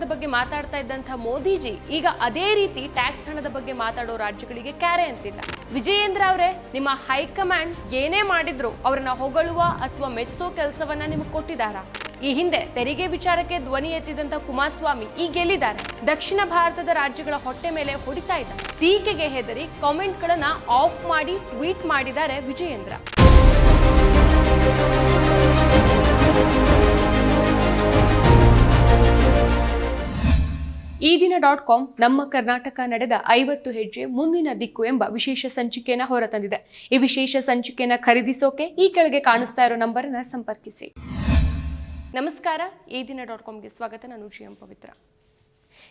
ಹಣದ ಬಗ್ಗೆ ಮಾತಾಡ್ತಾ ಇದ್ದಂಥ ಮೋದಿಜಿ ಈಗ ಅದೇ ರೀತಿ ಟ್ಯಾಕ್ಸ್ ಹಣದ ಬಗ್ಗೆ ಮಾತಾಡೋ ರಾಜ್ಯಗಳಿಗೆ ಕ್ಯಾರೆ ಅಂತಿಲ್ಲ. ವಿಜಯೇಂದ್ರ ಅವರೇ, ನಿಮ್ಮ ಹೈಕಮಾಂಡ್ ಏನೇ ಮಾಡಿದ್ರು ಅವರನ್ನ ಹೊಗಳುವ ಅಥವಾ ಮೆಚ್ಚೋ ಕೆಲಸವನ್ನ ನಿಮಗೆ ಕೊಟ್ಟಿದ್ದಾರಾ? ಈ ಹಿಂದೆ ತೆರಿಗೆ ವಿಚಾರಕ್ಕೆ ಧ್ವನಿ ಎತ್ತಿದಂತ ಕುಮಾರಸ್ವಾಮಿ ಈಗ ಗೆಲ್ಲಿದ್ದಾರೆ ದಕ್ಷಿಣ ಭಾರತದ ರಾಜ್ಯಗಳ ಹೊಟ್ಟೆ ಮೇಲೆ ಹೊಡಿತಾ ಇದ್ದ. ಟೀಕೆಗೆ ಹೆದರಿ ಕಾಮೆಂಟ್ಗಳನ್ನ ಆಫ್ ಮಾಡಿ, ಟ್ವೀಟ್ ಮಾಡಿದ್ದಾರೆ ವಿಜಯೇಂದ್ರ. ಈ ದಿನ ಡಾಟ್ ಕಾಮ್ ನಮ್ಮ ಕರ್ನಾಟಕ ನಡೆದ ಐವತ್ತು ಹೆಜ್ಜೆ ಮುಂದಿನ ದಿಕ್ಕು ಎಂಬ ವಿಶೇಷ ಸಂಚಿಕೆಯನ್ನು ಹೊರತಂದಿದೆ. ಈ ವಿಶೇಷ ಸಂಚಿಕೆಯನ್ನು ಖರೀದಿಸೋಕೆ ಈ ಕೆಳಗೆ ಕಾಣಿಸ್ತಾ ಇರೋ ನಂಬರನ್ನ ಸಂಪರ್ಕಿಸಿ. ನಮಸ್ಕಾರ, ಈ ದಿನ ಡಾಟ್ ಕಾಮ್ಗೆ ಸ್ವಾಗತ. ನಾನು ಶ್ರೀಯಂ ಪವಿತ್ರ.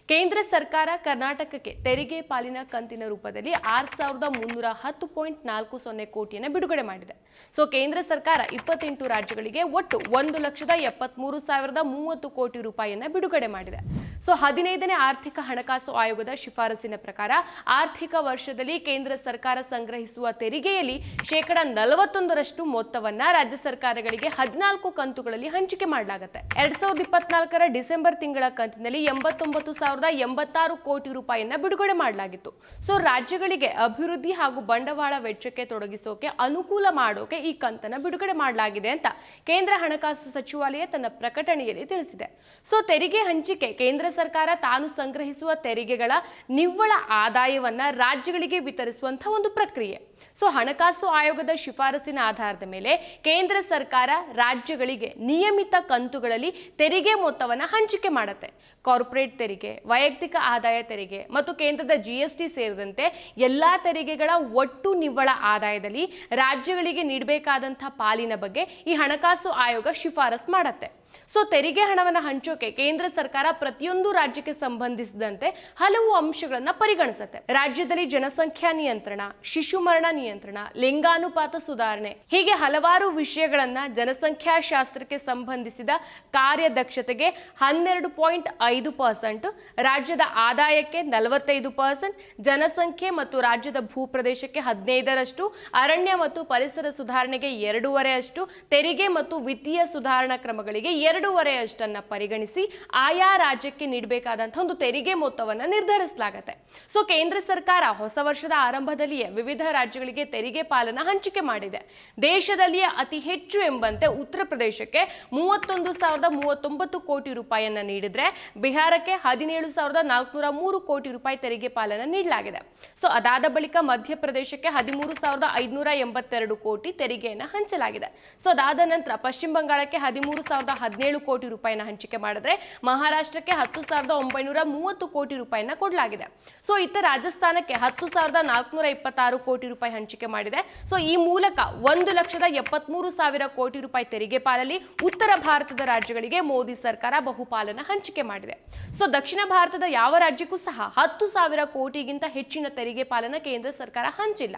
ಕೇಂದ್ರ ಸರ್ಕಾರ ಕರ್ನಾಟಕಕ್ಕೆ ತೆರಿಗೆ ಪಾಲಿನ ಕಂತಿನ ರೂಪದಲ್ಲಿ ಆರು ಸಾವಿರದ ಮುನ್ನೂರ ಹತ್ತು ಪಾಯಿಂಟ್ ನಾಲ್ಕು ಸೊನ್ನೆ ಕೋಟಿಯನ್ನು ಬಿಡುಗಡೆ ಮಾಡಿದೆ. ಸೊ, ಕೇಂದ್ರ ಸರ್ಕಾರ ಇಪ್ಪತ್ತೆಂಟು ರಾಜ್ಯಗಳಿಗೆ ಒಟ್ಟು ಒಂದು ಲಕ್ಷದ ಎಪ್ಪತ್ಮೂರು ಸಾವಿರದ ಮೂವತ್ತು ಕೋಟಿ ರೂಪಾಯಿಯನ್ನ ಬಿಡುಗಡೆ ಮಾಡಿದೆ. ಸೊ ಹದಿನೈದನೇ ಆರ್ಥಿಕ ಹಣಕಾಸು ಆಯೋಗದ ಶಿಫಾರಸಿನ ಪ್ರಕಾರ ಆರ್ಥಿಕ ವರ್ಷದಲ್ಲಿ ಕೇಂದ್ರ ಸರ್ಕಾರ ಸಂಗ್ರಹಿಸುವ ತೆರಿಗೆಯಲ್ಲಿ ಶೇಕಡ ನಲವತ್ತೊಂದರಷ್ಟು ಮೊತ್ತವನ್ನ ರಾಜ್ಯ ಸರ್ಕಾರಗಳಿಗೆ ಹದಿನಾಲ್ಕು ಕಂತುಗಳಲ್ಲಿ ಹಂಚಿಕೆ ಮಾಡಲಾಗುತ್ತೆ. ಎರಡ್ ಸಾವಿರದ ಇಪ್ಪತ್ನಾಲ್ಕರ ಡಿಸೆಂಬರ್ ತಿಂಗಳ ಕಂತಿನಲ್ಲಿ ಎಂಬತ್ತೊಂಬತ್ತು ಸಾವಿರದ ಎಂಬತ್ತಾರು ಕೋಟಿ ರೂಪಾಯಿಯನ್ನ ಬಿಡುಗಡೆ ಮಾಡಲಾಗಿತ್ತು. ಸೊ ರಾಜ್ಯಗಳಿಗೆ ಅಭಿವೃದ್ಧಿ ಹಾಗೂ ಬಂಡವಾಳ ವೆಚ್ಚಕ್ಕೆ ತೊಡಗಿಸೋಕೆ ಅನುಕೂಲ ಮಾಡೋಕೆ ಈ ಕಂತನ್ನು ಬಿಡುಗಡೆ ಮಾಡಲಾಗಿದೆ ಅಂತ ಕೇಂದ್ರ ಹಣಕಾಸು ಸಚಿವಾಲಯ ತನ್ನ ಪ್ರಕಟಣೆಯಲ್ಲಿ ತಿಳಿಸಿದೆ. ಸೊ ತೆರಿಗೆ ಹಂಚಿಕೆ ಕೇಂದ್ರ ಸರ್ಕಾರ ತಾನು ಸಂಗ್ರಹಿಸುವ ತೆರಿಗೆಗಳ ನಿವ್ವಳ ಆದಾಯವನ್ನ ರಾಜ್ಯಗಳಿಗೆ ವಿತರಿಸುವಂತಹ ಒಂದು ಪ್ರಕ್ರಿಯೆ. ಸೊ, ಹಣಕಾಸು ಆಯೋಗದ ಶಿಫಾರಸಿನ ಆಧಾರದ ಮೇಲೆ ಕೇಂದ್ರ ಸರ್ಕಾರ ರಾಜ್ಯಗಳಿಗೆ ನಿಯಮಿತ ಕಂತುಗಳಲ್ಲಿ ತೆರಿಗೆ ಮೊತ್ತವನ್ನು ಹಂಚಿಕೆ ಮಾಡುತ್ತೆ. ಕಾರ್ಪೊರೇಟ್ ತೆರಿಗೆ, ವೈಯಕ್ತಿಕ ಆದಾಯ ತೆರಿಗೆ ಮತ್ತು ಕೇಂದ್ರದ ಜಿಎಸ್ಟಿ ಸೇರಿದಂತೆ ಎಲ್ಲಾ ತೆರಿಗೆಗಳ ಒಟ್ಟು ನಿವ್ವಳ ಆದಾಯದಲ್ಲಿ ರಾಜ್ಯಗಳಿಗೆ ನೀಡಬೇಕಾದಂಥ ಪಾಲಿನ ಬಗ್ಗೆ ಈ ಹಣಕಾಸು ಆಯೋಗ ಶಿಫಾರಸ್ ಮಾಡತ್ತೆ. ಸೊ ತೆರಿಗೆ ಹಣವನ್ನು ಹಂಚೋಕೆ ಕೇಂದ್ರ ಸರ್ಕಾರ ಪ್ರತಿಯೊಂದು ರಾಜ್ಯಕ್ಕೆ ಸಂಬಂಧಿಸಿದಂತೆ ಹಲವು ಅಂಶಗಳನ್ನ ಪರಿಗಣಿಸುತ್ತೆ. ರಾಜ್ಯದಲ್ಲಿ ಜನಸಂಖ್ಯಾ ನಿಯಂತ್ರಣ, ಶಿಶು ಮರಣ ನಿಯಂತ್ರಣ, ಲಿಂಗಾನುಪಾತ ಸುಧಾರಣೆ ಹೀಗೆ ಹಲವಾರು ವಿಷಯಗಳನ್ನ ಜನಸಂಖ್ಯಾ ಶಾಸ್ತ್ರಕ್ಕೆ ಸಂಬಂಧಿಸಿದ ಕಾರ್ಯದಕ್ಷತೆಗೆ ಹನ್ನೆರಡು ಪಾಯಿಂಟ್ ಐದು ಪರ್ಸೆಂಟ್, ರಾಜ್ಯದ ಆದಾಯಕ್ಕೆ ನಲವತ್ತೈದು ಪರ್ಸೆಂಟ್, ಜನಸಂಖ್ಯೆ ಮತ್ತು ರಾಜ್ಯದ ಭೂಪ್ರದೇಶಕ್ಕೆ ಹದಿನೈದರಷ್ಟು, ಅರಣ್ಯ ಮತ್ತು ಪರಿಸರ ಸುಧಾರಣೆಗೆ ಎರಡೂವರೆ ಅಷ್ಟು, ತೆರಿಗೆ ಮತ್ತು ವಿತ್ತೀಯ ಸುಧಾರಣಾ ಕ್ರಮಗಳಿಗೆ ಎರಡೂವರೆ ಅಷ್ಟನ್ನ ಪರಿಗಣಿಸಿ ಆಯಾ ರಾಜ್ಯಕ್ಕೆ ನೀಡಬೇಕಾದಂತಹ ಒಂದು ತೆರಿಗೆ ಮೊತ್ತವನ್ನು ನಿರ್ಧರಿಸಲಾಗುತ್ತೆ. ಸೊ ಕೇಂದ್ರ ಸರ್ಕಾರ ಹೊಸ ವರ್ಷದ ಆರಂಭದಲ್ಲಿಯೇ ವಿವಿಧ ರಾಜ್ಯಗಳಿಗೆ ತೆರಿಗೆ ಪಾಲನ ಹಂಚಿಕೆ ಮಾಡಿದೆ. ದೇಶದಲ್ಲಿಯೇ ಅತಿ ಹೆಚ್ಚು ಎಂಬಂತೆ ಉತ್ತರ ಪ್ರದೇಶಕ್ಕೆ ಮೂವತ್ತೊಂದು ಸಾವಿರದ ಮೂವತ್ತೊಂಬತ್ತು ಕೋಟಿ ರೂಪಾಯಿಯನ್ನ ನೀಡಿದ್ರೆ ಬಿಹಾರಕ್ಕೆ ಹದಿನೇಳು ಸಾವಿರದ ನಾಲ್ಕುನೂರ ಮೂರು ಕೋಟಿ ರೂಪಾಯಿ ತೆರಿಗೆ ಪಾಲನ ನೀಡಲಾಗಿದೆ. ಸೊ ಅದಾದ ಬಳಿಕ ಮಧ್ಯಪ್ರದೇಶಕ್ಕೆ ಹದಿಮೂರು ಸಾವಿರದ ಐದುನೂರ ಎಂಬತ್ತೆರಡು ಕೋಟಿ ತೆರಿಗೆಯನ್ನು ಹಂಚಲಾಗಿದೆ. ಸೊ ಅದಾದ ನಂತರ ಪಶ್ಚಿಮ ಬಂಗಾಳಕ್ಕೆ ಹದಿಮೂರು ಸಾವಿರದ ಹದಿನೇಳು ಕೋಟಿ ರೂಪಾಯಿನ ಹಂಚಿಕೆ ಮಾಡಿದ್ರೆ ಮಹಾರಾಷ್ಟ್ರಕ್ಕೆ ಹತ್ತು ಸಾವಿರದ ಒಂಬೈನೂರ ಮೂವತ್ತು ಕೋಟಿ ರೂಪಾಯಿನ ಕೊಡಲಾಗಿದೆ. ಸೊ ಇತ್ತ ರಾಜಸ್ಥಾನಕ್ಕೆ ಹತ್ತು ಸಾವಿರದ ನಾಲ್ಕುನೂರ ಇಪ್ಪತ್ತಾರು ಕೋಟಿ ರೂಪಾಯಿ ಹಂಚಿಕೆ ಮಾಡಿದೆ. ಸೊ ಈ ಮೂಲಕ ಒಂದು ಲಕ್ಷದ ಎಪ್ಪತ್ಮೂರು ಸಾವಿರ ಕೋಟಿ ರೂಪಾಯಿ ತೆರಿಗೆ ಪಾಲಲ್ಲಿ ಉತ್ತರ ಭಾರತದ ರಾಜ್ಯಗಳಿಗೆ ಮೋದಿ ಸರ್ಕಾರ ಬಹುಪಾಲನ ಹಂಚಿಕೆ ಮಾಡಿದೆ. ಸೊ ದಕ್ಷಿಣ ಭಾರತದ ಯಾವ ರಾಜ್ಯಕ್ಕೂ ಸಹ ಹತ್ತು ಸಾವಿರ ಕೋಟಿಗಿಂತ ಹೆಚ್ಚಿನ ತೆರಿಗೆ ಪಾಲನ ಕೇಂದ್ರ ಸರ್ಕಾರ ಹಂಚಿಲ್ಲ.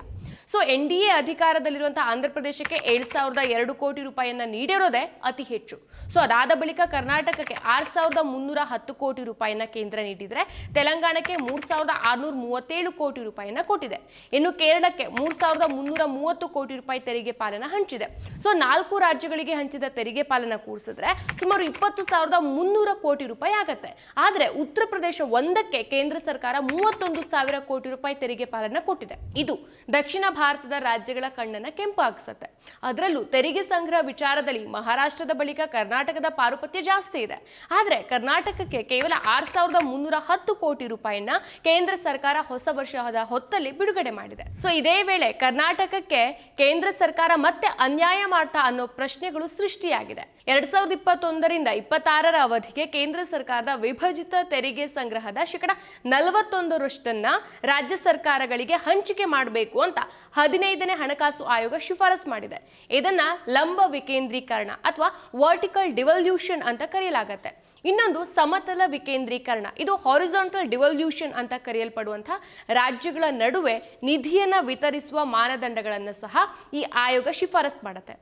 ಸೊ ಎನ್ ಡಿ ಎ ಅಧಿಕಾರದಲ್ಲಿರುವಂತಹ ಆಂಧ್ರ ಪ್ರದೇಶಕ್ಕೆ ಏಳು ಸಾವಿರದ ಎರಡು ಕೋಟಿ ರೂಪಾಯಿಯನ್ನ ನೀಡಿರೋದೇ ಅತಿ ಹೆಚ್ಚು. ಸೊ ಅದಾದ ಬಳಿಕ ಕರ್ನಾಟಕಕ್ಕೆ ಆರು ಸಾವಿರದ ಮುನ್ನೂರ ಹತ್ತು ಕೋಟಿ ರೂಪಾಯಿಯನ್ನ ಕೇಂದ್ರ ನೀಡಿದರೆ ತೆಲಂಗಾಣಕ್ಕೆ ಮೂರು ಸಾವಿರದ ಆರುನೂರ ಮೂವತ್ತೇಳು ಕೋಟಿ ರೂಪಾಯಿಯನ್ನ ಕೊಟ್ಟಿದೆ. ಇನ್ನು ಕೇರಳಕ್ಕೆ ಮೂರು ಸಾವಿರದ ಮುನ್ನೂರ ಮೂವತ್ತು ಕೋಟಿ ರೂಪಾಯಿ ತೆರಿಗೆ ಪಾಲನ ಹಂಚಿದೆ. ಸೊ ನಾಲ್ಕು ರಾಜ್ಯಗಳಿಗೆ ಹಂಚಿದ ತೆರಿಗೆ ಪಾಲನ ಕೂಡಿಸಿದ್ರೆ ಸುಮಾರು ಇಪ್ಪತ್ತು ಸಾವಿರದ ಮುನ್ನೂರ ಕೋಟಿ ರೂಪಾಯಿ ಆಗತ್ತೆ. ಆದರೆ ಉತ್ತರ ಪ್ರದೇಶ ಒಂದಕ್ಕೆ ಕೇಂದ್ರ ಸರ್ಕಾರ ಮೂವತ್ತೊಂದು ಸಾವಿರ ಕೋಟಿ ರೂಪಾಯಿ ತೆರಿಗೆ ಪಾಲನ ಕೊಟ್ಟಿದೆ. ಇದು ದಕ್ಷಿಣ ಭಾರತದ ರಾಜ್ಯಗಳ ಕಣ್ಣನ್ನ ಕೆಂಪು ಹಾಕ್ಸತ್ತೆ ಅದರಲ್ಲೂ ತೆರಿಗೆ ಸಂಗ್ರಹ ವಿಚಾರದಲ್ಲಿ ಮಹಾರಾಷ್ಟ್ರದ ಬಳಿಕ ಕರ್ನಾಟಕದ ಪಾರುಪತ್ಯ ಜಾಸ್ತಿ ಇದೆ. ಆದರೆ ಕರ್ನಾಟಕಕ್ಕೆ ಕೇವಲ ಆರು ಸಾವಿರದ ಮುನ್ನೂರ ಹತ್ತು ಕೋಟಿ ರೂಪಾಯಿನ ಕೇಂದ್ರ ಸರ್ಕಾರ ಹೊಸ ವರ್ಷದ ಹೊತ್ತಲ್ಲಿ ಬಿಡುಗಡೆ ಮಾಡಿದೆ. ಸೊ ಇದೇ ವೇಳೆ ಕರ್ನಾಟಕಕ್ಕೆ ಕೇಂದ್ರ ಸರ್ಕಾರ ಮತ್ತೆ ಅನ್ಯಾಯ ಮಾಡ್ತಾ ಅನ್ನೋ ಪ್ರಶ್ನೆಗಳು ಸೃಷ್ಟಿಯಾಗಿದೆ. ಎರಡ್ ಸಾವಿರದ ಇಪ್ಪತ್ತೊಂದರಿಂದ ಇಪ್ಪತ್ತಾರರ ಅವಧಿಗೆ ಕೇಂದ್ರ ಸರ್ಕಾರದ ವಿಭಜಿತ ತೆರಿಗೆ ಸಂಗ್ರಹದ ಶೇಕಡ ನಲವತ್ತೊಂದರಷ್ಟನ್ನ ರಾಜ್ಯ ಸರ್ಕಾರಗಳಿಗೆ ಹಂಚಿಕೆ ಮಾಡಬೇಕು ಅಂತ ಹದಿನೈದನೇ ಹಣಕಾಸು ಆಯೋಗ ಶಿಫಾರಸ್ ಮಾಡಿದೆ. ಇದನ್ನ ಲಂಬ ವಿಕೇಂದ್ರೀಕರಣ ಅಥವಾ ವರ್ಟಿಕಲ್ ಡಿವಲ್ಯೂಷನ್ ಅಂತ ಕರೆಯಲಾಗತ್ತೆ. ಇನ್ನೊಂದು ಸಮತಲ ವಿಕೇಂದ್ರೀಕರಣ, ಇದು ಹಾರಿಜಾಂಟಲ್ ಡಿವಲ್ಯೂಷನ್ ಅಂತ ಕರೆಯಲ್ಪಡುವಂತಹ ರಾಜ್ಯಗಳ ನಡುವೆ ನಿಧಿಯನ್ನ ವಿತರಿಸುವ ಮಾನದಂಡಗಳನ್ನು ಸಹ ಈ ಆಯೋಗ ಶಿಫಾರಸ್ ಮಾಡುತ್ತೆ.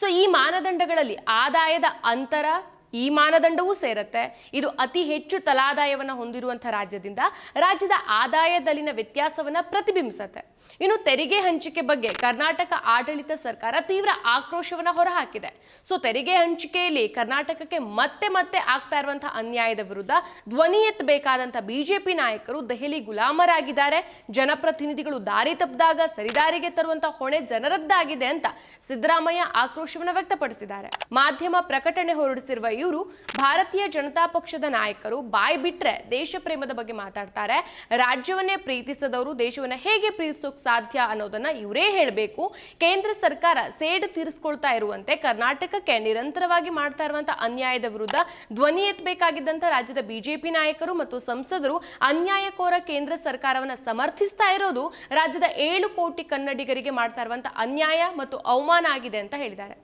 ಸೊ ಈ ಮಾನದಂಡಗಳಲ್ಲಿ ಆದಾಯದ ಅಂತರ ಈ ಮಾನದಂಡವೂ ಸೇರುತ್ತೆ. ಇದು ಅತಿ ಹೆಚ್ಚು ತಲಾದಾಯವನ್ನು ಹೊಂದಿರುವಂಥ ರಾಜ್ಯದಿಂದ ರಾಜ್ಯದ ಆದಾಯದಲ್ಲಿನ ವ್ಯತ್ಯಾಸವನ್ನು ಪ್ರತಿಬಿಂಬಿಸುತ್ತೆ. ಇನ್ನು ತೆರಿಗೆ ಹಂಚಿಕೆ ಬಗ್ಗೆ ಕರ್ನಾಟಕ ಆಡಳಿತ ಸರ್ಕಾರ ತೀವ್ರ ಆಕ್ರೋಶವನ್ನ ಹೊರಹಾಕಿದೆ. ಸೊ ತೆರಿಗೆ ಹಂಚಿಕೆಯಲ್ಲಿ ಕರ್ನಾಟಕಕ್ಕೆ ಮತ್ತೆ ಮತ್ತೆ ಆಗ್ತಾ ಇರುವಂತಹ ಅನ್ಯಾಯದ ವಿರುದ್ಧ ಧ್ವನಿ ಎತ್ತಬೇಕಾದಂತಹ ಬಿಜೆಪಿ ನಾಯಕರು ದೆಹಲಿ ಗುಲಾಮರಾಗಿದ್ದಾರೆ. ಜನಪ್ರತಿನಿಧಿಗಳು ದಾರಿ ತಪ್ಪಿದಾಗ ಸರಿದಾರಿಗೆ ತರುವಂತಹ ಹೊಣೆ ಜನರದ್ದಾಗಿದೆ ಅಂತ ಸಿದ್ದರಾಮಯ್ಯ ಆಕ್ರೋಶವನ್ನ ವ್ಯಕ್ತಪಡಿಸಿದ್ದಾರೆ. ಮಾಧ್ಯಮ ಪ್ರಕಟಣೆ ಹೊರಡಿಸಿರುವ ಇವರು ಭಾರತೀಯ ಜನತಾ ಪಕ್ಷದ ನಾಯಕರು ಬಾಯ್ ಬಿಟ್ರೆ ದೇಶ ಪ್ರೇಮದ ಬಗ್ಗೆ ಮಾತಾಡ್ತಾರೆ. ರಾಜ್ಯವನ್ನೇ ಪ್ರೀತಿಸದವರು ದೇಶವನ್ನ ಹೇಗೆ ಪ್ರೀತಿಸೋಕ್ ಸಾಧ್ಯ ಅನ್ನೋದನ್ನ ಇವರೇ ಹೇಳಬೇಕು. ಕೇಂದ್ರ ಸರ್ಕಾರ ಸೇಡು ತೀರಿಸ್ಕೊಳ್ತಾ ಇರುವಂತೆ ಕರ್ನಾಟಕಕ್ಕೆ ನಿರಂತರವಾಗಿ ಮಾಡ್ತಾ ಇರುವಂತಹ ಅನ್ಯಾಯದ ವಿರುದ್ಧ ಧ್ವನಿ ಎತ್ತಬೇಕಾಗಿದ್ದಂತ ರಾಜ್ಯದ ಬಿಜೆಪಿ ನಾಯಕರು ಮತ್ತು ಸಂಸದರು ಅನ್ಯಾಯಕೋರ ಕೇಂದ್ರ ಸರ್ಕಾರವನ್ನ ಸಮರ್ಥಿಸ್ತಾ ಇರೋದು ರಾಜ್ಯದ ಏಳು ಕೋಟಿ ಕನ್ನಡಿಗರಿಗೆ ಮಾಡ್ತಾ ಇರುವಂತಹ ಅನ್ಯಾಯ ಮತ್ತು ಅವಮಾನ ಆಗಿದೆ ಅಂತ ಹೇಳಿದ್ದಾರೆ.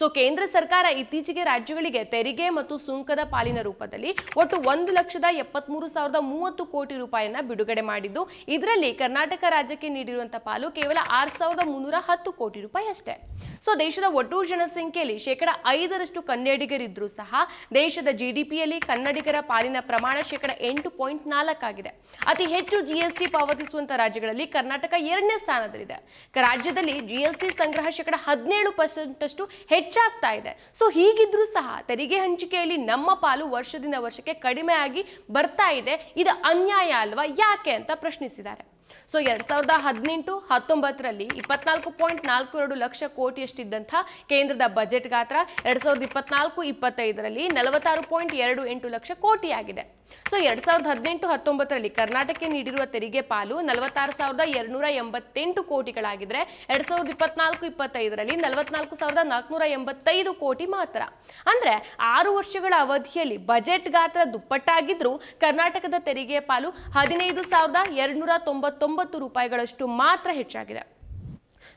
ಸೊ ಕೇಂದ್ರ ಸರ್ಕಾರ ಇತ್ತೀಚೆಗೆ ರಾಜ್ಯಗಳಿಗೆ ತೆರಿಗೆ ಮತ್ತು ಸುಂಕದ ಪಾಲಿನ ರೂಪದಲ್ಲಿ ಒಟ್ಟು ಒಂದು ಲಕ್ಷದ ಎಪ್ಪತ್ಮೂರು ಸಾವಿರದ ಮೂವತ್ತು ಕೋಟಿ ರೂಪಾಯಿಯನ್ನ ಬಿಡುಗಡೆ ಮಾಡಿದ್ದು. ಇದರಲ್ಲಿ ಕರ್ನಾಟಕ ರಾಜ್ಯಕ್ಕೆ ನೀಡಿರುವಂತಹ ಪಾಲು ಕೇವಲ ಆರು ಸಾವಿರದ ಮುನ್ನೂರ ಹತ್ತು ಕೋಟಿ ರೂಪಾಯಿ ಅಷ್ಟೇ. ಸೊ ದೇಶದ ಒಟ್ಟು ಜನಸಂಖ್ಯೆಯಲ್ಲಿ ಶೇಕಡ ಐದರಷ್ಟು ಕನ್ನಡಿಗರಿದ್ರೂ ಸಹ ದೇಶದ ಜಿಡಿಪಿಯಲ್ಲಿ ಕನ್ನಡಿಗರ ಪಾಲಿನ ಪ್ರಮಾಣ ಶೇಕಡ ಎಂಟು ಪಾಯಿಂಟ್ ನಾಲ್ಕಾಗಿದೆ. ಅತಿ ಹೆಚ್ಚು ಜಿಎಸ್ಟಿ ಪಾವತಿಸುವಂತ ರಾಜ್ಯಗಳಲ್ಲಿ ಕರ್ನಾಟಕ ಎರಡನೇ ಸ್ಥಾನದಲ್ಲಿದೆ. ರಾಜ್ಯದಲ್ಲಿ ಜಿಎಸ್ಟಿ ಸಂಗ್ರಹ ಶೇಕಡ ಹದಿನೇಳು ಪರ್ಸೆಂಟ್ ಅಷ್ಟು ಹೆಚ್ಚಾಗ್ತಾ ಇದೆ. ಸೊ ಹೀಗಿದ್ರೂ ಸಹ ತೆರಿಗೆ ಹಂಚಿಕೆಯಲ್ಲಿ ನಮ್ಮ ಪಾಲು ವರ್ಷದಿಂದ ವರ್ಷಕ್ಕೆ ಕಡಿಮೆ ಆಗಿ ಬರ್ತಾ ಇದೆ. ಇದು ಅನ್ಯಾಯ ಅಲ್ವಾ? ಯಾಕೆ ಅಂತ ಪ್ರಶ್ನಿಸಿದ್ದಾರೆ. ಸೊ ಎರಡ್ ಸಾವಿರದ ಹದಿನೆಂಟು ಹತ್ತೊಂಬತ್ತರಲ್ಲಿ ಇಪ್ಪತ್ನಾಲ್ಕು ಪಾಯಿಂಟ್ ನಾಲ್ಕು ಎರಡು ಲಕ್ಷ ಕೋಟಿಯಷ್ಟಿದ್ದಂಥ ಕೇಂದ್ರದ ಬಜೆಟ್ ಗಾತ್ರ ಎರಡ್ ಸಾವಿರದ ಇಪ್ಪತ್ನಾಲ್ಕು ಇಪ್ಪತ್ತೈದರಲ್ಲಿ ನಲವತ್ತಾರು ಪಾಯಿಂಟ್ ಎರಡು ಎಂಟು ಲಕ್ಷ ಕೋಟಿಯಾಗಿದೆ. ಸೊ ಎರಡ್ ಸಾವಿರದ ಹದಿನೆಂಟು ಹತ್ತೊಂಬತ್ತರಲ್ಲಿ ಕರ್ನಾಟಕಕ್ಕೆ ನೀಡಿರುವ ತೆರಿಗೆ ಪಾಲು ನಲವತ್ತಾರು ಸಾವಿರದ ಎರಡ್ನೂರ ಎಂಬತ್ತೆಂಟು ಕೋಟಿಗಳಾಗಿದ್ರೆ ಎರಡ್ ಸಾವಿರದ ಇಪ್ಪತ್ನಾಲ್ಕು, ಇಪ್ಪತ್ತೈದರಲ್ಲಿ ನಲವತ್ನಾಲ್ಕು ಸಾವಿರದ ನಾಲ್ಕುನೂರ ಎಂಬತ್ತೈದು ಕೋಟಿ ಮಾತ್ರ. ಅಂದ್ರೆ ಆರು ವರ್ಷಗಳ ಅವಧಿಯಲ್ಲಿ ಬಜೆಟ್ ಗಾತ್ರ ದುಪ್ಪಟ್ಟಾಗಿದ್ರೂ ಕರ್ನಾಟಕದ ತೆರಿಗೆ ಪಾಲು ಹದಿನೈದು ಸಾವಿರದ ಎರಡ್ನೂರ ತೊಂಬತ್ತೊಂಬತ್ತು ರೂಪಾಯಿಗಳಷ್ಟು ಮಾತ್ರ ಹೆಚ್ಚಾಗಿದೆ.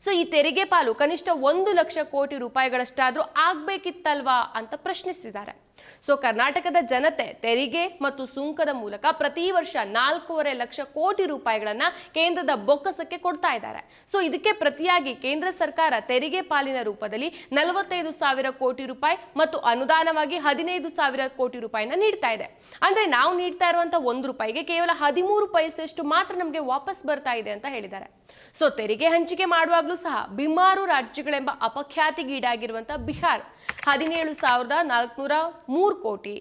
ಸೊ ಈ ತೆರಿಗೆ ಪಾಲು ಕನಿಷ್ಠ ಒಂದು ಲಕ್ಷ ಕೋಟಿ ರೂಪಾಯಿಗಳಷ್ಟಾದರೂ ಆಗಬೇಕಿತ್ತಲ್ವಾ ಅಂತ ಪ್ರಶ್ನಿಸಿದ್ದಾರೆ. ಸೊ ಕರ್ನಾಟಕದ ಜನತೆ ತೆರಿಗೆ ಮತ್ತು ಸುಂಕದ ಮೂಲಕ ಪ್ರತಿ ವರ್ಷ ನಾಲ್ಕೂವರೆ ಲಕ್ಷ ಕೋಟಿ ರೂಪಾಯಿಗಳನ್ನ ಕೇಂದ್ರದ ಬೊಕ್ಕಸಕ್ಕೆ ಕೊಡ್ತಾ ಇದ್ದಾರೆ. ಸೊ ಇದಕ್ಕೆ ಪ್ರತಿಯಾಗಿ ಕೇಂದ್ರ ಸರ್ಕಾರ ತೆರಿಗೆ ಪಾಲಿನ ರೂಪದಲ್ಲಿ ನಲವತ್ತೈದು ಸಾವಿರ ಕೋಟಿ ರೂಪಾಯಿ ಮತ್ತು ಅನುದಾನವಾಗಿ ಹದಿನೈದು ಸಾವಿರ ಕೋಟಿ ರೂಪಾಯಿನ ನೀಡ್ತಾ ಇದೆ. ಅಂದ್ರೆ ನಾವು ನೀಡ್ತಾ ಇರುವಂತಹ ಒಂದು ರೂಪಾಯಿಗೆ ಕೇವಲ ಹದಿಮೂರು ಪೈಸೆಷ್ಟು ಮಾತ್ರ ನಮಗೆ ವಾಪಸ್ ಬರ್ತಾ ಇದೆ ಅಂತ ಹೇಳಿದ್ದಾರೆ. ಸೊ ತೆರಿಗೆ ಹಂಚಿಕೆ ಮಾಡುವಾಗಲೂ ಸಹ ಬಿಮಾರು ರಾಜ್ಯಗಳೆಂಬ ಅಪಖ್ಯಾತಿಗೀಡಾಗಿರುವಂತಹ ಬಿಹಾರ್ ಹದಿನೇಳು ಸಾವಿರದ ನಾಲ್ಕುನೂರ ಮೂರು ಕೋಟಿ,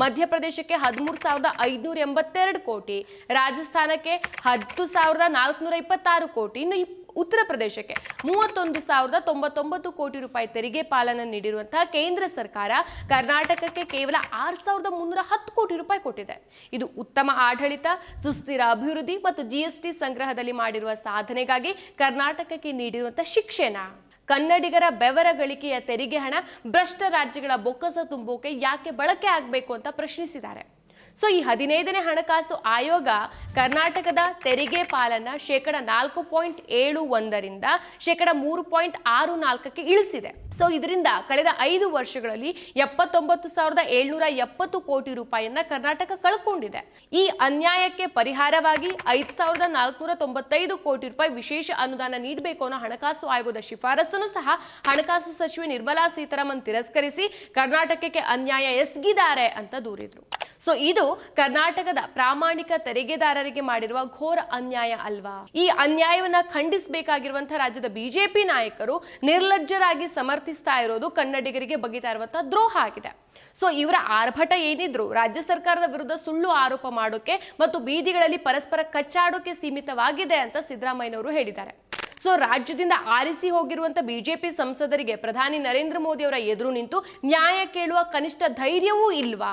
ಮಧ್ಯಪ್ರದೇಶಕ್ಕೆ ಹದಿಮೂರು ಸಾವಿರದ ಐದುನೂರ ಎಂಬತ್ತೆರಡು ಕೋಟಿ, ರಾಜಸ್ಥಾನಕ್ಕೆ ಹತ್ತು ಸಾವಿರದ ನಾಲ್ಕುನೂರ ಇಪ್ಪತ್ತಾರು ಕೋಟಿ, ಇನ್ನು ಉತ್ತರ ಪ್ರದೇಶಕ್ಕೆ. ಮೂವತ್ತೊಂದು ಸಾವಿರದ ತೊಂಬತ್ತೊಂಬತ್ತು ಕೋಟಿ ರೂಪಾಯಿ ತೆರಿಗೆ ಪಾಲನ ನೀಡಿರುವಂತಹ ಕೇಂದ್ರ ಸರ್ಕಾರ ಕರ್ನಾಟಕಕ್ಕೆ ಕೇವಲ ಆರು ಸಾವಿರದ ಮುನ್ನೂರ ಹತ್ತು ಕೋಟಿ ರೂಪಾಯಿ ಕೊಟ್ಟಿದೆ. ಇದು ಉತ್ತಮ ಆಡಳಿತ, ಸುಸ್ಥಿರ ಅಭಿವೃದ್ಧಿ ಮತ್ತು ಜಿಎಸ್ಟಿ ಸಂಗ್ರಹದಲ್ಲಿ ಮಾಡಿರುವ ಸಾಧನೆಗಾಗಿ ಕರ್ನಾಟಕಕ್ಕೆ ನೀಡಿರುವಂತಹ ಶಿಕ್ಷೆನಾ ಕನ್ನಡಿಗರ ಬೆವರ ಗಳಿಕೆಯ ತೆರಿಗೆ ಹಣ ಭ್ರಷ್ಟ ರಾಜ್ಯಗಳ ಬೊಕ್ಕಸ ತುಂಬೋಕೆ ಯಾಕೆ ಬಳಕೆ ಆಗಬೇಕು ಅಂತ ಪ್ರಶ್ನಿಸಿದ್ದಾರೆ. ಸೊ ಈ ಹದಿನೈದನೇ ಹಣಕಾಸು ಆಯೋಗ ಕರ್ನಾಟಕದ ತೆರಿಗೆ ಪಾಲನ್ನ ಶೇಕಡ ನಾಲ್ಕು ಪಾಯಿಂಟ್ ಏಳು ಒಂದರಿಂದ ಶೇಕಡ ಮೂರು ಪಾಯಿಂಟ್ ಆರು ನಾಲ್ಕಕ್ಕೆ ಇಳಿಸಿದೆ. ಸೊ ಇದರಿಂದ ಕಳೆದ ಐದು ವರ್ಷಗಳಲ್ಲಿ ಎಪ್ಪತ್ತೊಂಬತ್ತು ಸಾವಿರದ ಏಳ್ನೂರ ಎಪ್ಪತ್ತು ಕೋಟಿ ರೂಪಾಯಿಯನ್ನ ಕರ್ನಾಟಕ ಕಳ್ಕೊಂಡಿದೆ. ಈ ಅನ್ಯಾಯಕ್ಕೆ ಪರಿಹಾರವಾಗಿ ಐದು ಸಾವಿರದ ನಾಲ್ಕುನೂರ ತೊಂಬತ್ತೈದು ಕೋಟಿ ರೂಪಾಯಿ ವಿಶೇಷ ಅನುದಾನ ನೀಡಬೇಕು ಅನ್ನೋ ಹಣಕಾಸು ಆಯೋಗದ ಶಿಫಾರಸನ್ನು ಸಹ ಹಣಕಾಸು ಸಚಿವೆ ನಿರ್ಮಲಾ ಸೀತಾರಾಮನ್ ತಿರಸ್ಕರಿಸಿ ಕರ್ನಾಟಕಕ್ಕೆ ಅನ್ಯಾಯ ಎಸಗಿದ್ದಾರೆ ಅಂತ ದೂರಿದ್ರು. ಸೊ ಇದು ಕರ್ನಾಟಕದ ಪ್ರಾಮಾಣಿಕ ತೆರಿಗೆದಾರರಿಗೆ ಮಾಡಿರುವ ಘೋರ ಅನ್ಯಾಯ ಅಲ್ವಾ? ಈ ಅನ್ಯಾಯವನ್ನ ಖಂಡಿಸಬೇಕಾಗಿರುವಂತಹ ರಾಜ್ಯದ ಬಿಜೆಪಿ ನಾಯಕರು ನಿರ್ಲಜ್ಜರಾಗಿ ಸಮರ್ಥಿಸ್ತಾ ಇರೋದು ಕನ್ನಡಿಗರಿಗೆ ಬಗೆತಾ ಇರುವಂತಹ ದ್ರೋಹ ಆಗಿದೆ. ಸೊ ಇವರ ಆರ್ಭಟ ಏನಿದ್ರು, ರಾಜ್ಯ ಸರ್ಕಾರದ ವಿರುದ್ಧ ಸುಳ್ಳು ಆರೋಪ ಮಾಡೋಕೆ ಮತ್ತು ಬೀದಿಗಳಲ್ಲಿ ಪರಸ್ಪರ ಕಚ್ಚಾಡೋಕೆ ಸೀಮಿತವಾಗಿದೆ ಅಂತ ಸಿದ್ದರಾಮಯ್ಯನವರು ಹೇಳಿದ್ದಾರೆ. ಸೊ ರಾಜ್ಯದಿಂದ ಆರಿಸಿ ಹೋಗಿರುವಂತ ಬಿಜೆಪಿ ಸಂಸದರಿಗೆ ಪ್ರಧಾನಿ ನರೇಂದ್ರ ಮೋದಿ ಅವರ ಎದುರು ನಿಂತು ನ್ಯಾಯ ಕೇಳುವ ಕನಿಷ್ಠ ಧೈರ್ಯವೂ ಇಲ್ವಾ?